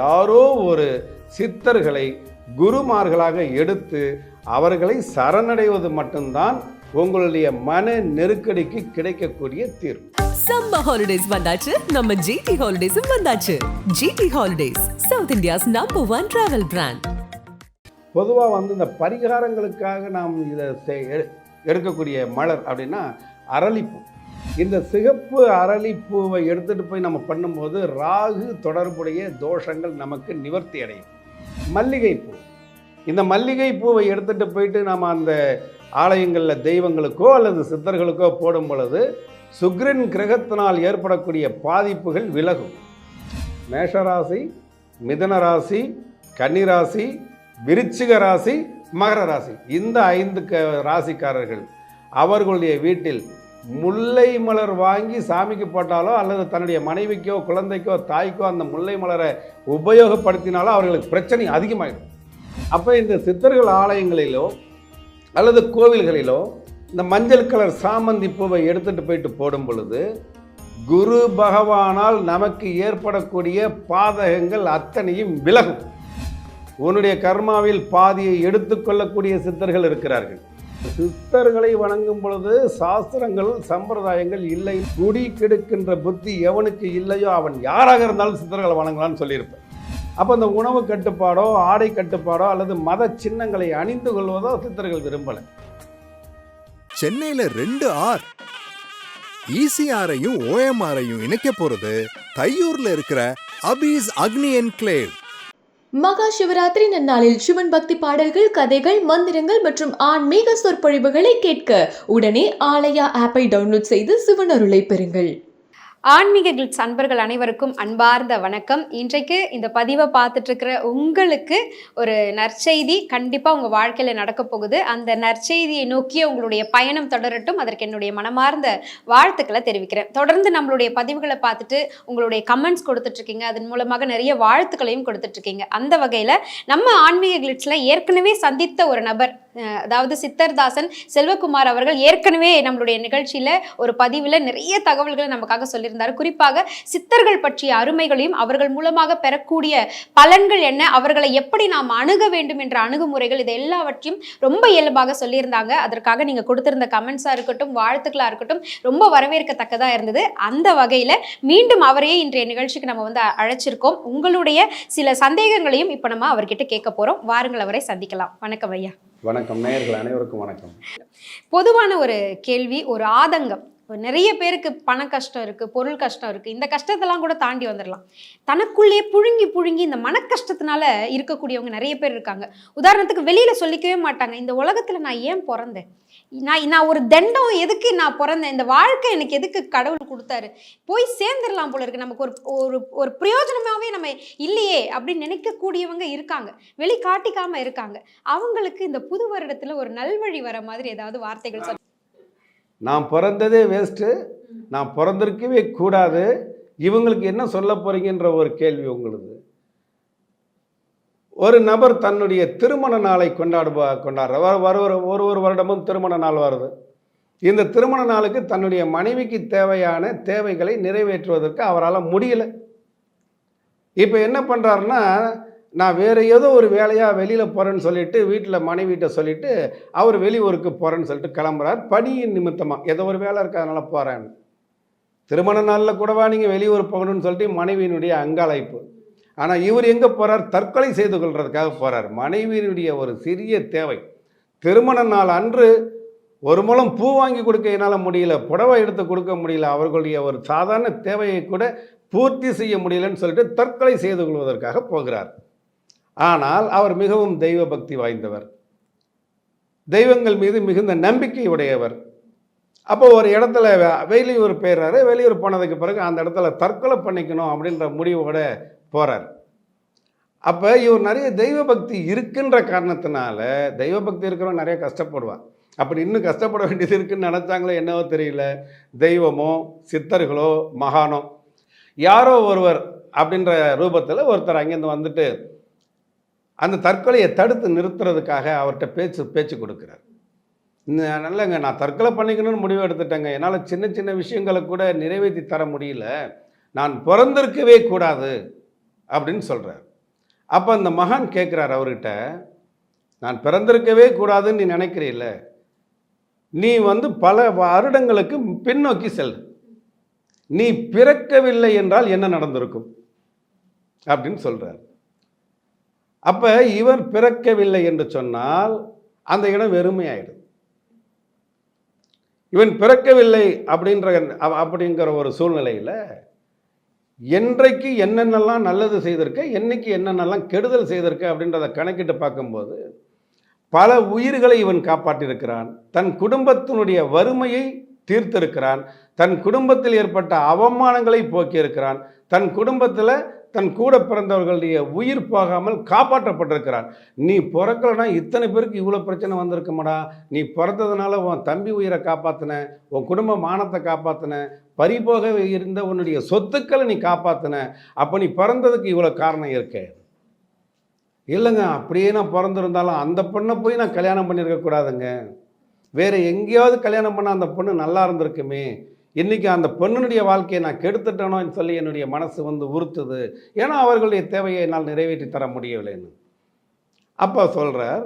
யாரோ ஒரு சித்தர்களை குருமார்களாக எடுத்து அவர்களை சரணடைவது மட்டும்தான் உங்களுடைய மன நெருக்கடிக்கு கிடைக்கக்கூடிய தீர்வு. சம்மர் ஹாலிடேஸ் வந்தாச்சு. நம்ம ஜிடி ஹாலிடேஸும் வந்தாச்சு. GT holidays south India's number one travel brand பொதுவாக வந்து இந்த பரிகாரங்களுக்காக நாம் இதை எடுக்கக்கூடிய மலர் அப்படின்னா அரளிப்பூ. இந்த சிகப்பு அரளிப்பூவை எடுத்துகிட்டு போய் நம்ம பண்ணும்போது ராகு தொடர்புடைய தோஷங்கள் நமக்கு நிவர்த்தி அடையும். மல்லிகைப்பூ. இந்த மல்லிகை பூவை எடுத்துகிட்டு போயிட்டு நம்ம அந்த ஆலயங்களில் தெய்வங்களுக்கோ அல்லது சித்தர்களுக்கோ போடும் பொழுது சுக்கிரன் கிரகத்தினால் ஏற்படக்கூடிய பாதிப்புகள் விலகும். மேஷராசி மிதன ராசி கன்னிராசி விருச்சிக ராசி மகர ராசி. இந்த ஐந்து க ராசிக்காரர்கள் அவர்களுடைய வீட்டில் முல்லை மலர் வாங்கி சாமிக்கு போட்டாலோ அல்லது தன்னுடைய மனைவிக்கோ குழந்தைக்கோ தாய்க்கோ அந்த முல்லை மலரை உபயோகப்படுத்தினாலோ அவர்களுக்கு பிரச்சனை அதிகமாகிடும் அப்போ இந்த சித்தர்கள் ஆலயங்களிலோ அல்லது கோவில்களிலோ இந்த மஞ்சள் கலர் சாமந்தி பூவை எடுத்துகிட்டு போயிட்டு போடும் பொழுது குரு பகவானால் நமக்கு ஏற்படக்கூடிய பாதகங்கள் அத்தனையும் விலகும். உன்னுடைய கர்மாவில் பாதியை எடுத்துக்கொள்ளக்கூடிய சித்தர்கள் இருக்கிறார்கள். சித்தர்களை வணங்கும் பொழுது சாஸ்திரங்கள் சம்பிரதாயங்கள் இல்லை. குடி கெடுக்கின்ற புத்தி எவனுக்கு இல்லையோ அவன் யாராக இருந்தாலும் சித்தர்களை வணங்கலாம்னு சொல்லியிருப்பேன். அப்போ இந்த உணவு கட்டுப்பாடோ ஆடை கட்டுப்பாடோ அல்லது மத சின்னங்களை அணிந்து கொள்வதோ சித்தர்கள் விரும்பலை. சென்னையில் ரெண்டு ஆர். ஈசிஆரையும் ஓஎம்ஆரையும் இணைக்க போகிறது தையூரில் இருக்கிற அபீஸ் அக்னி என்க்ளேவ். மகா சிவராத்திரி நன்னாளில் சிவன் பக்தி பாடல்கள் கதைகள் மந்திரங்கள் மற்றும் ஆன்மீக சொற்பொழிவுகளை கேட்க உடனே ஆலயா ஆப்பை டவுன்லோட் செய்து சிவன் அருளை பெறுங்கள். ஆன்மீக கிளிட்ஸ் அன்பர்கள் அனைவருக்கும் அன்பார்ந்த வணக்கம். இன்றைக்கு இந்த பதிவை பார்த்துட்டு இருக்கிற உங்களுக்கு ஒரு நற்செய்தி கண்டிப்பாக உங்கள் வாழ்க்கையில் நடக்க போகுது. அந்த நற்செய்தியை நோக்கிய உங்களுடைய பயணம் தொடரட்டும். அதற்கு என்னுடைய மனமார்ந்த வாழ்த்துக்களை தெரிவிக்கிறேன். தொடர்ந்து நம்மளுடைய பதிவுகளை பார்த்துட்டு உங்களுடைய கமெண்ட்ஸ் கொடுத்துட்ருக்கீங்க. அதன் மூலமாக நிறைய வாழ்த்துக்களையும் கொடுத்துட்ருக்கீங்க. அந்த வகையில் நம்ம ஆன்மீக கிளிட்ஸில் ஏற்கனவே சந்தித்த ஒரு நபர் அதாவது சித்தர்தாசன் செல்வகுமார் அவர்கள் ஏற்கனவே நம்மளுடைய நிகழ்ச்சியில ஒரு பதிவில் நிறைய தகவல்களை நமக்காக சொல்லியிருந்தார். குறிப்பாக சித்தர்கள் பற்றிய அருமைகளையும் அவர்கள் மூலமாக பெறக்கூடிய பலன்கள் என்ன அவர்களை எப்படி நாம் அணுக வேண்டும் என்ற அணுகுமுறைகள் இது எல்லாவற்றையும் ரொம்ப இயல்பாக சொல்லியிருந்தாங்க. அதற்காக நீங்க கொடுத்திருந்த கமெண்ட்ஸாக இருக்கட்டும் வாழ்த்துக்களா இருக்கட்டும் ரொம்ப வரவேற்கத்தக்கதா இருந்தது. அந்த வகையில மீண்டும் அவரையே இன்றைய நிகழ்ச்சிக்கு நம்ம வந்து அழைச்சிருக்கோம். உங்களுடைய சில சந்தேகங்களையும் இப்போ நம்ம அவர்கிட்ட கேட்க போறோம். வாருங்கள் அவரை சந்திக்கலாம். வணக்கம் ஐயா. வணக்கம் நேயர்கள் அனைவருக்கும் வணக்கம். பொதுவான ஒரு கேள்வி ஒரு ஆதங்கம். நிறைய பேருக்கு பண கஷ்டம் இருக்கு பொருள் கஷ்டம் இருக்கு. இந்த கஷ்டத்தெல்லாம் கூட தாண்டி வந்துடலாம் தனக்குள்ளேயே புழுங்கி புழுங்கி இந்த மன கஷ்டத்தினால இருக்கக்கூடியவங்க நிறைய பேர் இருக்காங்க. உதாரணத்துக்கு வெளியில சொல்லிக்கவே மாட்டாங்க இந்த உலகத்துல நான் ஏன் பிறந்தேன்? நான் நான் ஒரு தண்டம் எதுக்கு நான் பிறந்தேன்? இந்த வாழ்க்கை எனக்கு எதுக்கு கடவுள் கொடுத்தாரு? போய் சேர்ந்துடலாம் போல இருக்கு. நமக்கு ஒரு ஒரு ஒரு பிரயோஜனமாகவே நம்ம இல்லையே அப்படின்னு நினைக்கக்கூடியவங்க இருக்காங்க. வெளி காட்டிக்காமல் இருக்காங்க. அவங்களுக்கு இந்த புது வருடத்தில் ஒரு நல்வழி வர மாதிரி ஏதாவது வார்த்தைகள் சொல்ல நான் பிறந்ததே வேஸ்ட்டு நான் பிறந்திருக்கவே கூடாது. இவங்களுக்கு என்ன சொல்ல போகிறீங்கன்ற ஒரு கேள்வி உங்களுக்கு ஒரு நபர் தன்னுடைய திருமண நாளை கொண்டாடுவா கொண்டாடுற. வர ஒரு ஒரு ஒரு வருடமும் திருமண நாள் வருது. இந்த திருமண நாளுக்கு தன்னுடைய மனைவிக்கு தேவையான தேவைகளை நிறைவேற்றுவதற்கு அவரால் முடியல. இப்போ என்ன பண்ணுறாருன்னா நான் வேறு ஏதோ ஒரு வேலையாக வெளியில் போகிறேன்னு சொல்லிட்டு வீட்டில் மனைவிட்ட சொல்லிட்டு அவர் வெளியூருக்கு போகிறேன்னு சொல்லிட்டு கிளம்புறார். பணியின் நிமித்தமாக ஏதோ ஒரு வேலை இருக்கிறதுனால போகிறேன்னு திருமண நாளில் கூடவா நீங்கள் வெளியூர் போகணும்னு சொல்லிட்டு மனைவியினுடைய அங்காளைப்பு ஆனால் இவர் எங்கே போகிறார் தற்கொலை செய்து கொள்றதுக்காக போகிறார் மனைவியினுடைய ஒரு சிறிய தேவை. திருமண நாள் அன்று ஒரு மூலம் பூ வாங்கி கொடுக்க என்னால் முடியல புடவை எடுத்து கொடுக்க முடியல அவர்களுடைய ஒரு சாதாரண தேவையை கூட பூர்த்தி செய்ய முடியலன்னு சொல்லிட்டு தற்கொலை செய்து கொள்வதற்காக போகிறார். ஆனால் அவர் மிகவும் தெய்வ பக்தி வாய்ந்தவர். தெய்வங்கள் மீது மிகுந்த நம்பிக்கை உடையவர். அப்போ ஒரு இடத்துல வெளியூர் போயிடுறாரு. வெளியூர் போனதுக்கு பிறகு அந்த இடத்துல தற்கொலை பண்ணிக்கணும் அப்படின்ற முடிவோட போகிறார் அப்போ இவர் நிறைய தெய்வ பக்தி இருக்கின்ற காரணத்தினால தெய்வ பக்தி இருக்கிறவன் நிறைய கஷ்டப்படுவான். அப்படி இன்னும் கஷ்டப்பட வேண்டியது இருக்குன்னு நினச்சாங்களோ என்னவோ தெரியல. தெய்வமோ சித்தர்களோ மகானோ யாரோ ஒருவர் அப்படின்ற ரூபத்தில் ஒருத்தர் அங்கேருந்து வந்துட்டு அந்த தற்கொலையை தடுத்து நிறுத்துறதுக்காக அவர்கிட்ட பேச்சு பேச்சு கொடுக்குறார். நல்லங்க நான் தற்கொலை பண்ணிக்கணும்னு முடிவு எடுத்துட்டேங்க. என்னால் சின்ன சின்ன விஷயங்களை கூட நிறைவேற்றி தர முடியல. நான் பிறந்திருக்கவே கூடாது. அப்படின்னு சொல்கிறார் அப்போ அந்த மகான் கேட்குறார் அவர்கிட்ட நான் பிறந்திருக்கவே கூடாதுன்னு நீ நினைக்கிறீல்ல? நீ வந்து பல வருடங்களுக்கு பின்னோக்கி செல். நீ பிறக்கவில்லை என்றால் என்ன நடந்திருக்கும்? அப்படின்னு சொல்கிறார் அப்போ இவர் பிறக்கவில்லை என்று சொன்னால் அந்த இடம் வெறுமையாயிடும். இவன் பிறக்கவில்லை அப்படின்ற அப்படிங்கிற ஒரு சூழ்நிலையில் என்றைக்கு என்னென்னலாம் நல்லது செய்திருக்க என்னைக்கு என்னென்னலாம் கெடுதல் செய்திருக்க அப்படின்றத கணக்கிட்டு பார்க்கும்போது பல உயிர்களை இவன் காப்பாற்றியிருக்கிறான். தன் குடும்பத்தினுடைய வறுமையை தீர்த்திருக்கிறான். தன் குடும்பத்தில் ஏற்பட்ட அவமானங்களை போக்கியிருக்கிறான். தன் குடும்பத்தில் தன் கூட பிறந்தவர்களுடைய உயிர் போகாமல் காப்பாற்றப்பட்டிருக்கிறார். நீ பிறக்கலனா இத்தனை பேருக்கு இவ்வளோ பிரச்சனை வந்திருக்குமாடா? நீ பிறந்ததுனால உன் தம்பி உயிரை காப்பாற்றின உன் குடும்ப மானத்தை காப்பாற்றின பறிபோக இருந்த உன்னுடைய சொத்துக்களை நீ காப்பாற்றின அப்போ நீ பிறந்ததுக்கு இவ்வளோ காரணம் இருக்கே. இல்லைங்க அப்படியே நான் பிறந்திருந்தாலும் அந்த பொண்ணை போய் நான் கல்யாணம் பண்ணியிருக்கக்கூடாதுங்க. வேறு எங்கேயாவது கல்யாணம் பண்ண அந்த பொண்ணு நல்லா இருந்திருக்குமே. இன்றைக்கி அந்த பெண்ணினுடைய வாழ்க்கையை நான் கெடுத்துட்டேனோன்னு சொல்லி என்னுடைய மனசு வந்து உறுத்துது. ஏன்னா அவர்களுடைய தேவையை என்னால் நிறைவேற்றி தர முடியவில்லைன்னு. அப்போ சொல்கிறார்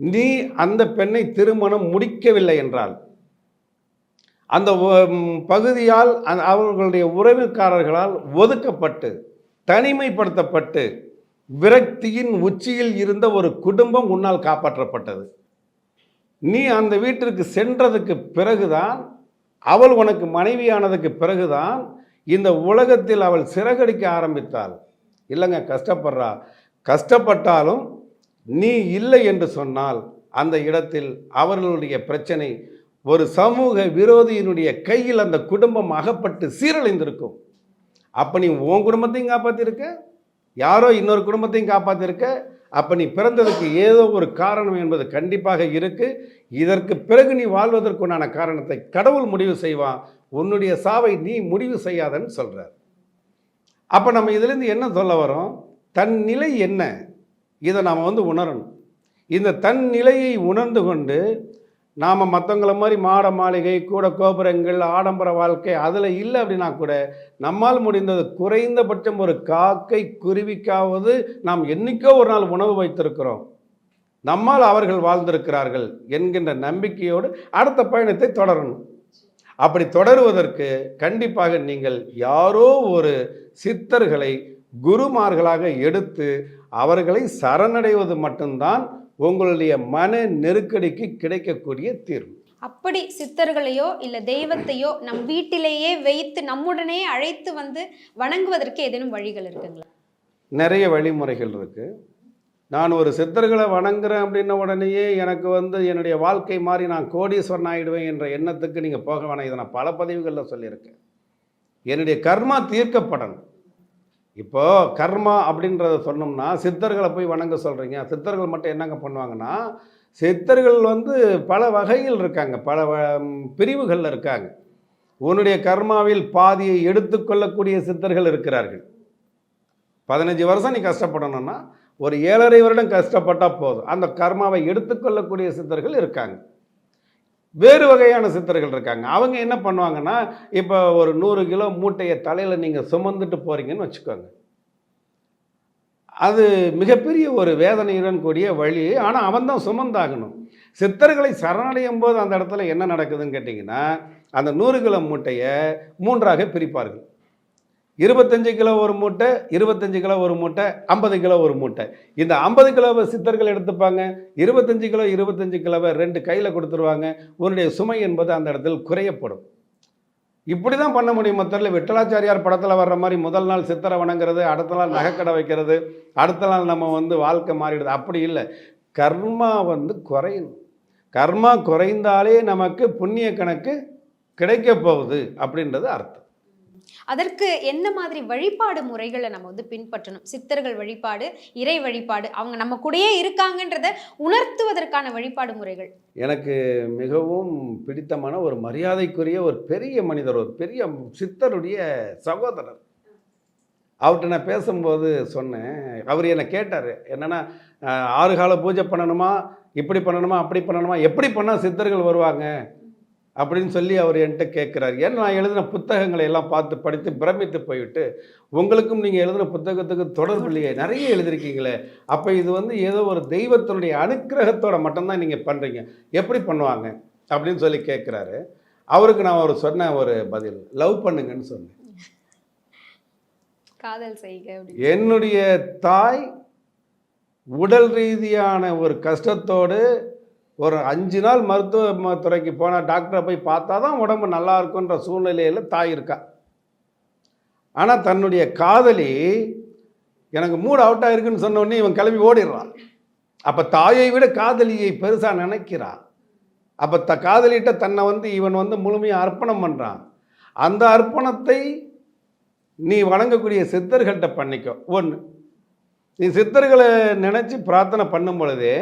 நீ அந்த பெண்ணை திருமணம் முடிக்கவில்லை என்றால் அந்த பகுதியால் அவர்களுடைய உறவுக்காரர்களால் ஒதுக்கப்பட்டு தனிமைப்படுத்தப்பட்டு விரக்தியின் உச்சியில் இருந்த ஒரு குடும்பம் உன்னால் காப்பாற்றப்பட்டது. நீ அந்த வீட்டிற்கு சென்றதுக்கு பிறகுதான் அவள் உனக்கு மனைவியானதுக்கு பிறகுதான் இந்த உலகத்தில் அவள் சிறகடிக்க ஆரம்பித்தாள். இல்லைங்க கஷ்டப்படுறா. கஷ்டப்பட்டாலும் நீ இல்லை என்று சொன்னால் அந்த இடத்தில் அவர்களுடைய பிரச்சனை ஒரு சமூக விரோதியினுடைய கையில் அந்த குடும்பம் அகப்பட்டு சீரழிந்திருக்கும். அப்போ நீ உன் குடும்பத்தையும் காப்பாற்றிருக்க யாரோ இன்னொரு குடும்பத்தையும் காப்பாற்றிருக்க அப்போ நீ பிறந்ததுக்கு ஏதோ ஒரு காரணம் என்பது கண்டிப்பாக இருக்குது இதற்கு பிறகு நீ வாழ்வதற்குண்டான காரணத்தை கடவுள் முடிவு செய்வான். உன்னுடைய சாவை நீ முடிவு செய்யாதன்னு சொல்கிறார் அப்போ நம்ம இதுலேருந்து என்ன சொல்ல வரோம்? தன் நிலை என்ன? இதை நாம் வந்து உணரணும். இந்த தன் நிலையை உணர்ந்து கொண்டு நாம் மற்றவங்கள மாதிரி மாட மாளிகை கூட கோபுரங்கள் ஆடம்பர வாழ்க்கை அதில் இல்லை அப்படின்னா கூட நம்மால் முடிந்தது குறைந்தபட்சம் ஒரு காக்கை குருவிக்காவது நாம் என்னைக்கோ ஒரு நாள் உணவு வைத்திருக்கிறோம். நம்மால் அவர்கள் வாழ்ந்திருக்கிறார்கள் என்கின்ற நம்பிக்கையோடு அடுத்த பயணத்தை தொடரணும். அப்படி தொடருவதற்கு கண்டிப்பாக நீங்கள் யாரோ ஒரு சித்தர்களை குருமார்களாக எடுத்து அவர்களை சரணடைவது மட்டும்தான் உங்களுடைய மன நெருக்கடிக்கு கிடைக்கக்கூடிய தீர்வு. அப்படி சித்தர்களையோ இல்ல தெய்வத்தையோ நம் வீட்டிலேயே வைத்து நம்முடனே அழைத்து வந்து வணங்குவதற்கு ஏதேனும் வழிகள் இருக்குங்களா? நிறைய வழிமுறைகள் இருக்குது நான் ஒரு சித்தர்களை வணங்குறேன் அப்படின்ன உடனேயே எனக்கு வந்து என்னுடைய வாழ்க்கை மாறி நான் கோடீஸ்வரன் ஆகிடுவேன் என்ற எண்ணத்துக்கு நீங்கள் போக வேணாம். இதை நான் பல பதிவுகளில் சொல்லியிருக்கேன். என்னுடைய கர்மா தீர்க்கப்படணும். இப்போ கர்மா அப்படின்றத சொன்னோம்னா சித்தர்களை போய் வணங்க சொல்கிறீங்க சித்தர்கள் மட்டும் என்னங்க பண்ணுவாங்கன்னா சித்தர்கள் வந்து பல வகைகள் இருக்காங்க. பல பிரிவுகளில் இருக்காங்க. உன்னுடைய கர்மாவில் பாதியை எடுத்துக்கொள்ளக்கூடிய சித்தர்கள் இருக்கிறார்கள். பதினஞ்சு வருஷம் நீ கஷ்டப்படணும்னா ஒரு ஏழரை வருடம் கஷ்டப்பட்டால் போதும். அந்த கர்மாவை எடுத்துக்கொள்ளக்கூடிய சித்தர்கள் இருக்காங்க. வேறு வகையான சித்தர்கள் இருக்காங்க. அவங்க என்ன பண்ணுவாங்கன்னா இப்போ ஒரு நூறு கிலோ மூட்டையை தலையில் நீங்கள் சுமந்துட்டு போகிறீங்கன்னு வச்சுக்கோங்க. அது மிகப்பெரிய ஒரு வேதனையுடன் கூடிய வழி. ஆனால் அவன் தான் சுமந்தாகணும். சித்தர்களை சரணடையும் போது அந்த இடத்துல என்ன நடக்குதுன்னு கேட்டிங்கன்னா அந்த நூறு கிலோ மூட்டையை மூன்றாக பிரிப்பார்கள். இருபத்தஞ்சு கிலோ ஒரு மூட்டை இருபத்தஞ்சு கிலோ ஒரு மூட்டை ஐம்பது கிலோ ஒரு மூட்டை. இந்த ஐம்பது கிலோவை சித்தர்கள் எடுத்துப்பாங்க. இருபத்தஞ்சு கிலோ இருபத்தஞ்சு கிலோவை ரெண்டு கையில் கொடுத்துருவாங்க. உன்னுடைய சுமை என்பது அந்த இடத்தில் குறையப்படும். இப்படி தான் பண்ண முடியும் மொத்தத்தில். விட்டலாச்சாரியார் படத்தில் வர்ற மாதிரி முதல் நாள் சித்தரை வணங்குறது அடுத்த நாள் நகைக்கடை வைக்கிறது அடுத்த நாள் நம்ம வந்து வாழ்க்கை மாறிடுது. அப்படி இல்லை. கர்மா வந்து குறையணும். கர்மா குறைந்தாலே நமக்கு புண்ணிய கணக்கு கிடைக்க போகுது அப்படின்றது அர்த்தம். அதற்கு என்ன மாதிரி வழிபாடு முறைகளை நம்ம வந்து பின்பற்றணும்? சித்தர்கள் வழிபாடு இறை வழிபாடு அவங்க நம்ம கூடயே இருக்காங்கன்றத உணர்த்துவதற்கான வழிபாடு முறைகள். எனக்கு மிகவும் பிடித்தமான ஒரு மரியாதைக்குரிய ஒரு பெரிய மனிதர் ஒரு பெரிய சித்தருடைய சகோதரர். அவர்கிட்ட நான் பேசும்போது சொன்னேன். அவர் என்னை கேட்டார் என்னென்னா ஆறு கால பூஜை பண்ணணுமா? இப்படி பண்ணணுமா? அப்படி பண்ணணுமா? எப்படி பண்ணால் சித்தர்கள் வருவாங்க? அப்படின்னு சொல்லி அவர் என்கிட்ட கேட்குறாரு. ஏன்னா நான் எழுதின புத்தகங்களை எல்லாம் பார்த்து படித்து பிரமித்து போய்விட்டு உங்களுக்கும் நீங்கள் எழுதின புத்தகத்துக்கு தொடர்பு இல்லையே? நிறைய எழுதிருக்கீங்களே அப்போ இது வந்து ஏதோ ஒரு தெய்வத்தினுடைய அனுக்கிரகத்தோட மட்டும்தான் நீங்கள் பண்ணுறீங்க எப்படி பண்ணுவாங்க? அப்படின்னு சொல்லி கேட்குறாரு. அவருக்கு நான் ஒரு சொன்ன ஒரு பதில் லவ் பண்ணுங்கன்னு சொன்னேன். காதல் செய்க என்னுடைய தாய் உடல் ரீதியான ஒரு கஷ்டத்தோடு ஒரு அஞ்சு நாள் மருத்துவ ம- துறைக்கு போனால் டாக்டரை போய் பார்த்தா தான் உடம்பு நல்லா இருக்குன்ற சூழ்நிலையில் தாய் இருக்கா. ஆனால் தன்னுடைய காதலி எனக்கு மூட் அவுட் ஆகிருக்குன்னு சொன்னோடனே இவன் கிளம்பி ஓடிடுறான். அப்போ தாயை விட காதலியை பெருசாக நினைக்கிறான் அப்போ த காதலிகிட்ட தன்னை வந்து இவன் வந்து முழுமையாக அர்ப்பணம் பண்ணுறான் அந்த அர்ப்பணத்தை நீ வணங்கக்கூடிய சித்தர்கள்ட்ட பண்ணிக்கோ. ஒன்று நீ சித்தர்களை நினச்சி பிரார்த்தனை பண்ணும் பொழுதே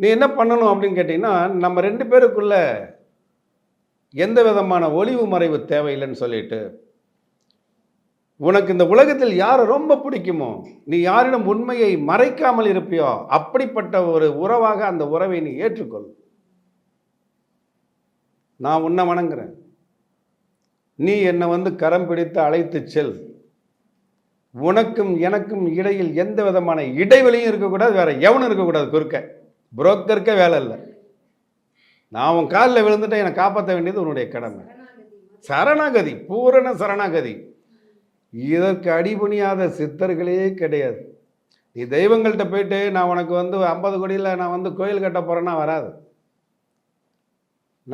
நீ என்ன பண்ணணும் அப்படின்னு கேட்டிங்கன்னா நம்ம ரெண்டு பேருக்குள்ள எந்த விதமான ஒளிவு மறைவு தேவையில்லைன்னு சொல்லிட்டு உனக்கு இந்த உலகத்தில் யாரை ரொம்ப பிடிக்குமோ நீ யாரிடம் உண்மையை மறைக்காமல் இருப்பியோ அப்படிப்பட்ட ஒரு உறவாக அந்த உறவை நீ ஏற்றுக்கொள். நான் உன்னை வணங்குறேன். நீ என்னை வந்து கரம் பிடித்து அழைத்து செல். உனக்கும் எனக்கும் இடையில் எந்த விதமான இடைவெளியும் இருக்கக்கூடாது வேற எவனும் இருக்கக்கூடாது குறுக்க. புரோக்கருக்கே வேலை இல்லை. நான் உன் காலில் விழுந்துட்டேன் என்னை காப்பாற்ற வேண்டியது உன்னுடைய கடமை. சரணாகதி பூரண சரணாகதி. இதற்கு அடிபணியாத சித்தர்களே கிடையாது. நீ தெய்வங்கள்கிட்ட போயிட்டு நான் உனக்கு வந்து ஐம்பது கோடியில் நான் வந்து கோயில் கட்ட போகிறேன்னா வராது.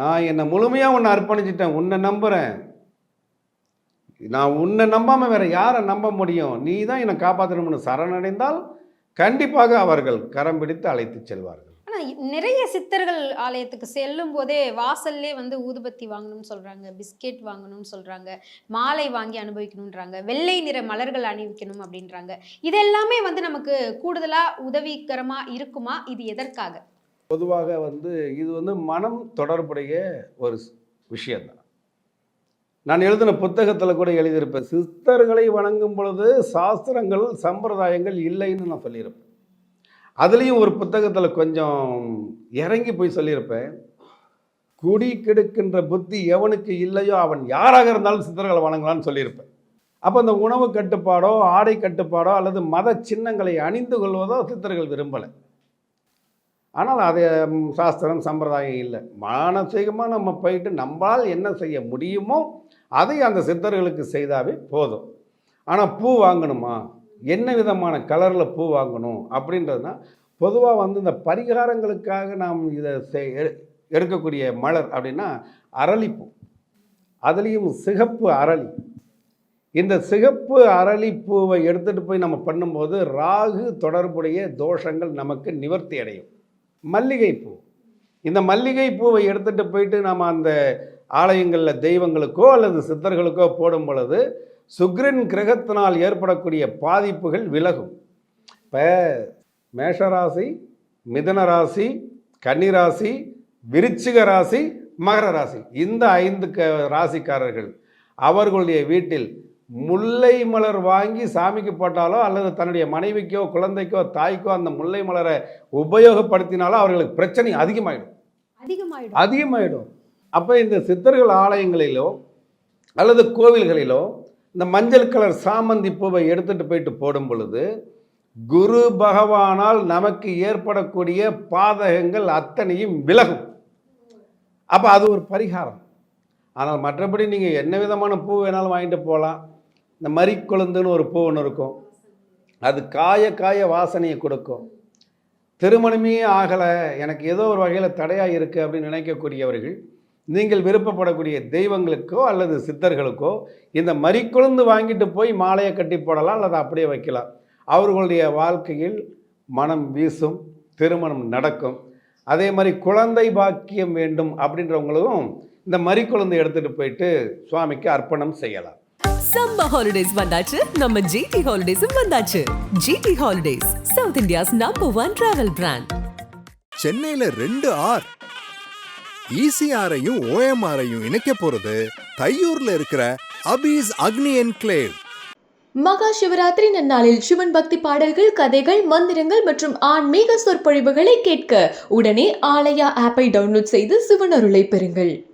நான் என்னை முழுமையாக உன்னை அர்ப்பணிச்சிட்டேன். உன்னை நம்புகிறேன் நான் உன்னை நம்பாமல் வேற யாரை நம்ப முடியும்? நீ தான் என்னை காப்பாற்றணும்னு சரணடைந்தால் கண்டிப்பாக அவர்கள் கரம் பிடித்து அழைத்து செல்வார்கள். ஆனா நிறைய சித்தர்கள் ஆலயத்துக்கு செல்லும் போதே வாசல்லே வந்து ஊதுபத்தி வாங்கணும்னு சொல்றாங்க பிஸ்கெட் வாங்கணும்னு சொல்றாங்க மாலை வாங்கி அனுபவிக்கணுன்றாங்க வெள்ளை நிற மலர்கள் அணிவிக்கணும் அப்படின்றாங்க. இதெல்லாமே வந்து நமக்கு கூடுதலா உதவிகரமா இருக்குமா? இது எதற்காக? பொதுவாக வந்து இது வந்து மனம் தொடர்புடைய ஒரு விஷயம்தான். நான் எழுதின புத்தகத்தில் கூட எழுதியிருப்பேன் சித்தர்களை வணங்கும் பொழுது சாஸ்திரங்கள் சம்பிரதாயங்கள் இல்லைன்னு நான் சொல்லியிருப்பேன். அதுலேயும் ஒரு புத்தகத்தில் கொஞ்சம் இறங்கி போய் சொல்லியிருப்பேன் குடி கெடுக்கின்ற புத்தி எவனுக்கு இல்லையோ அவன் யாராக இருந்தாலும் சித்தர்களை வணங்கலான்னு சொல்லியிருப்பேன். அப்போ அந்த உணவு கட்டுப்பாடோ ஆடை கட்டுப்பாடோ அல்லது மத சின்னங்களை அணிந்து கொள்வதோ சித்தர்கள் விரும்பலை. ஆனால் அது சாஸ்திரம் சம்பிரதாயம் இல்லை. மானசீகமாக நம்ம போயிட்டு நம்மால் என்ன செய்ய முடியுமோ அதை அந்த சித்தர்களுக்கு செய்தாவே போதும். ஆனால் பூ வாங்கணுமா? என்ன விதமான கலரில் பூ வாங்கணும் அப்படின்றதுனா பொதுவாக வந்து இந்த பரிகாரங்களுக்காக நாம் இதை செய் எடுக்கக்கூடிய மலர் அப்படின்னா அரளிப்பூ. அதுலேயும் சிகப்பு அரளி. இந்த சிகப்பு அரளி பூவை எடுத்துகிட்டு போய் நம்ம பண்ணும்போது ராகு தொடர்புடைய தோஷங்கள் நமக்கு நிவர்த்தி அடையும். மல்லிகைப்பூ. இந்த மல்லிகை பூவை எடுத்துகிட்டு போயிட்டு நாம் அந்த ஆலயங்களில் தெய்வங்களுக்கோ அல்லது சித்தர்களுக்கோ போடும் பொழுது சுக்ரின் கிரகத்தினால் ஏற்படக்கூடிய பாதிப்புகள் விலகும். இப்போ மேஷராசி மிதன ராசி கன்னிராசி விருச்சிக ராசி மகர ராசி. இந்த ஐந்து க ராசிக்காரர்கள் அவர்களுடைய வீட்டில் முல்லை மலர் வாங்கி சாமிக்கு போட்டாலோ அல்லது தன்னுடைய மனைவிக்கோ குழந்தைக்கோ தாய்க்கோ அந்த முல்லை மலரை உபயோகப்படுத்தினாலோ அவர்களுக்கு பிரச்சனை அதிகமாயிடும். அதிகமாயிடும். அதிகமாயிடும். அப்போ இந்த சித்தர்கள் ஆலயங்களிலோ அல்லது கோவில்களிலோ இந்த மஞ்சள் கலர் சாமந்தி பூவை எடுத்துட்டு போயிட்டு போடும் பொழுது குரு பகவானால் நமக்கு ஏற்படக்கூடிய பாதகங்கள் அத்தனையும் விலகும். அப்போ அது ஒரு பரிகாரம். ஆனால் மற்றபடி நீங்கள் என்ன விதமான பூ வேணாலும் வாங்கிட்டு போகலாம். இந்த மறிக்கொழுந்துன்னு ஒரு பூ ஒன்று இருக்கும். அது காய காய வாசனையை கொடுக்கும். திருமணமே ஆகலை எனக்கு ஏதோ ஒரு வகையில் தடையாக இருக்குது அப்படின்னு நினைக்கக்கூடியவர்கள் நீங்கள் விருப்பப்படக்கூடிய தெய்வங்களுக்கோ அல்லது சித்தர்களுக்கோ இந்த மறிக்குழுந்து வாங்கிட்டு போய் மாலையை கட்டி போடலாம் அல்லது அப்படியே வைக்கலாம். அவர்களுடைய வாழ்க்கையில் மனம் வீசும் திருமணம் நடக்கும். அதே மாதிரி குழந்தை பாக்கியம் வேண்டும் அப்படின்றவங்களும் இந்த மறிக்குழந்தை எடுத்துகிட்டு போயிட்டு சுவாமிக்கு அர்ப்பணம் செய்யலாம். சம்மர் ஹாலிடேஸ் வந்தாச்சு. நம்ம ஜிடி ஹாலிடேஸும் வந்தாச்சு. GT holidays south India's number one travel brand சென்னையில ரெண்டு ஆர் ஈசிஆரையும் ஓஎம்ஆரையும் இணைக்க போறது தையூர்ல இருக்கிற அபீஸ் அக்னி என்க்ளேவ் மகா சிவராத்திரி நன்னாளில் சிவன் பக்தி பாடல்கள் கதைகள் மந்திரங்கள் மற்றும் ஆன்மீக சொற்பொழிவுகளை கேட்க உடனே ஆலயா ஆப்பை டவுன்லோட் செய்து சிவன் அருளை பெறுங்கள்.